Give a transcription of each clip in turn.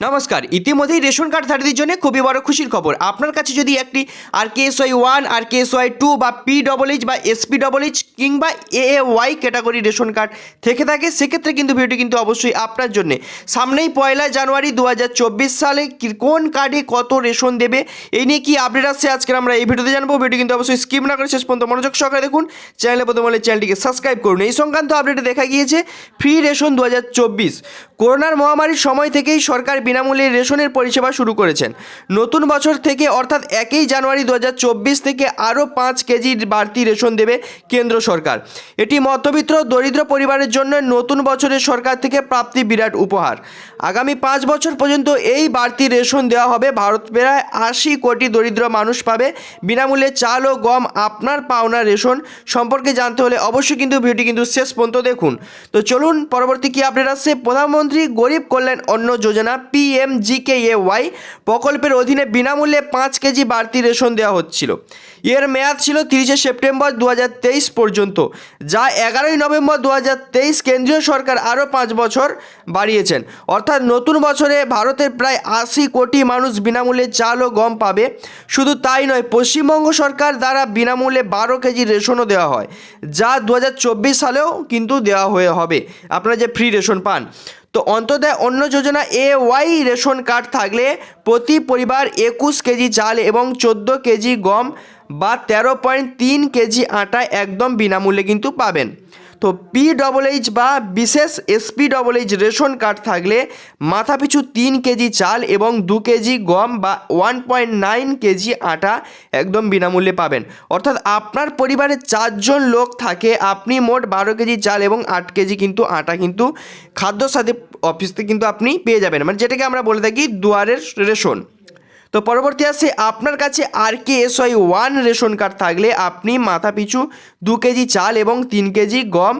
নমস্কার, ইতিমধ্যেই ration card ধারীদের জন্য খুবই বড় খুশির খবর। আপনার কাছে যদি একটি R K S Y one R K S Y two বা পি ডবল এইচ বা এসপি ডবল এইচ কিংবা A A Y category ration card থেকে থাকে, সেক্ষেত্রে কিন্তু ভিডিওটি কিন্তু অবশ্যই আপনার জন্যে। সামনেই পয়লা জানুয়ারি দু হাজার চব্বিশ সালে কোন কার্ডে কত রেশন দেবে, এই নিয়ে কি আপডেট আসছে আজকে আমরা এই ভিডিওতে জানব। ভিডিও কিন্তু অবশ্যই স্কিপ না করে শেষ পর্যন্ত মনোযোগ সহকারে দেখুন। চ্যানেলে প্রথম হলে চ্যানেলটিকে সাবস্ক্রাইব করুন। এই সংক্রান্ত আপডেটে দেখা গিয়েছে ফ্রি রেশন দু হাজার চব্বিশ। করোনার মহামারীর সময় থেকেই সরকার বিনামূল্যে রেশনের পরিষেবা শুরু করেছেন। নতুন বছর থেকে অর্থাৎ একই জানুয়ারি দু হাজার চব্বিশ থেকে আরও পাঁচ কেজি বাড়তি রেশন দেবে কেন্দ্র সরকার। এটি মধ্যবিত্ত দরিদ্র পরিবারের জন্য নতুন বছরের সরকার থেকে প্রাপ্তি বিরাট উপহার। আগামী পাঁচ বছর পর্যন্ত এই বাড়তি রেশন দেওয়া হবে। ভারত প্রায় আশি কোটি দরিদ্র মানুষ পাবে। বিনামূল্যে চাল ও গম আপনার পাওনা রেশন সম্পর্কে জানতে হলে অবশ্যই কিন্তু ভিডিওটি কিন্তু শেষ পর্যন্ত দেখুন। তো চলুন, পরবর্তী কি আপডেট আসছে? প্রধানমন্ত্রী গরিব কল্যাণ অন্ন যোজনা পিএম ওয়াই প্রকল্পের অধীনে বিনামূল্যে পাঁচ কেজি বাড়তি রেশন দেওয়া হচ্ছিল। এর মেয়াদ ছিল তিরিশে সেপ্টেম্বর দু হাজার তেইশ পর্যন্ত, যা এগারোই নভেম্বর দু হাজার তেইশ কেন্দ্রীয় সরকার আরও পাঁচ বছর বাড়িয়েছেন। অর্থাৎ নতুন বছরে ভারতের প্রায় আশি কোটি মানুষ বিনামূল্যে চাল ও গম পাবে। শুধু তাই নয়, পশ্চিমবঙ্গ সরকার দ্বারা বিনামূল্যে বারো কেজি রেশনও দেওয়া হয়, যা দু হাজার চব্বিশ সালেও কিন্তু দেওয়া হয়ে হবে। আপনারা যে ফ্রি রেশন পান তো Antyodaya Anna Yojana A Y ration card থাকলে প্রতি পরিবার একুশ কেজি চাল এবং চোদ্দ কেজি গম বা তেরো পয়েন্ট তিন কেজি আটা একদম বিনামূল্যে কিন্তু পাবেন। তো পি ডবল এইচ বা বিশেষ SP double H ration card থাকলে মাথাপিছু তিন কেজি চাল এবং দু কেজি গম বা ওয়ান পয়েন্ট নাইন কেজি আটা একদম বিনামূল্যে পাবেন। অর্থাৎ আপনার পরিবারে চারজন লোক থাকে, আপনি মোট বারো কেজি চাল এবং আট কেজি কিন্তু আটা কিন্তু খাদ্য সাথে অফিস থেকে কিন্তু আপনি পেয়ে যাবেন। মানে যেটাকে আমরা বলে থাকি দুয়ারের রেশন। তো পরবর্তী আসছে আপনার কাছে R K S Y one ration card থাকলে আপনি মাথা পিছু দু কেজি চাল এবং তিন কেজি গম,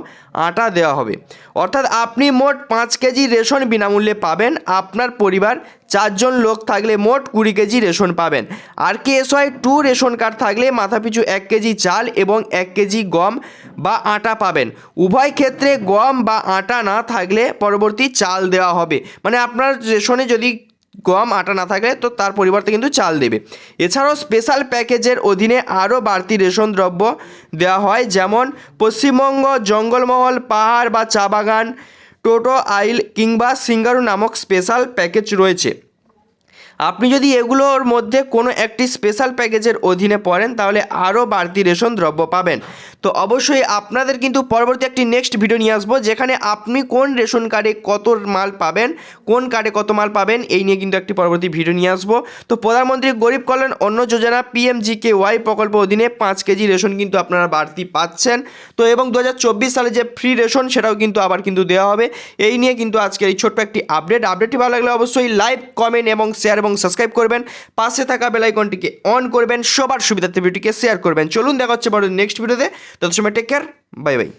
আটা দেওয়া হবে। অর্থাৎ আপনি মোট পাঁচ কেজি রেশন বিনামূল্যে পাবেন। আপনার পরিবার চারজন লোক থাকলে মোট কুড়ি কেজি রেশন পাবেন। R K S Y two ration card থাকলে মাথাপিছু এক কেজি চাল এবং এক কেজি গম বা আটা পাবেন। উভয় ক্ষেত্রে গম বা আটা না থাকলে পরবর্তী চাল দেওয়া হবে। মানে আপনার রেশনে যদি গম আটা না থাকে তো তার পরিবর্তে কিন্তু চাল দেবে। এছাড়াও স্পেশাল প্যাকেজের অধীনে আরও বাড়তি রেশন দ্রব্য দেওয়া হয়, যেমন পশ্চিমবঙ্গ জঙ্গলমহল, পাহাড় বা চা বাগান, টোটো, আইল কিংবা সিঙ্গারু নামক স্পেশাল প্যাকেজ রয়েছে। আপনি যদি এগুলোর মধ্যে কোনো একটি স্পেশাল প্যাকেজের অধীনে পড়েন, তাহলে আরও বাড়তি রেশন দ্রব্য পাবেন। তো অবশ্যই আপনাদের কিন্তু পরবর্তী একটি নেক্সট ভিডিও নিয়ে আসব, যেখানে আপনি কোন রেশন কার্ডে কত মাল পাবেন, কোন কার্ডে কত মাল পাবেন, এই নিয়ে কিন্তু একটি পরবর্তী ভিডিও নিয়ে আসব। তো প্রধানমন্ত্রী গরিব কল্যাণ অন্ন যোজনা পিএমজিকে ওয়াই প্রকল্প অধীনে পাঁচ কেজি রেশন কিন্তু আপনারা বাড়তি পাচ্ছেন। তো এবং দু হাজার চব্বিশ সালে যে ফ্রি রেশন, সেটাও কিন্তু আবার কিন্তু দেওয়া হবে। এই নিয়ে কিন্তু আজকের এই ছোট্ট একটি আপডেট আপডেটটি ভালো লাগলে অবশ্যই লাইক কমেন্ট এবং শেয়ার এবং সাবস্ক্রাইব করবেন। পাশে থাকা বেলাইকনটিকে অন করবেন। সবার সুবিধার্থে ভিডিওটিকে শেয়ার করবেন। চলুন দেখা হচ্ছে বড় নেক্সট ভিডিওতে তত সময় টেক কেয়ার বাই বাই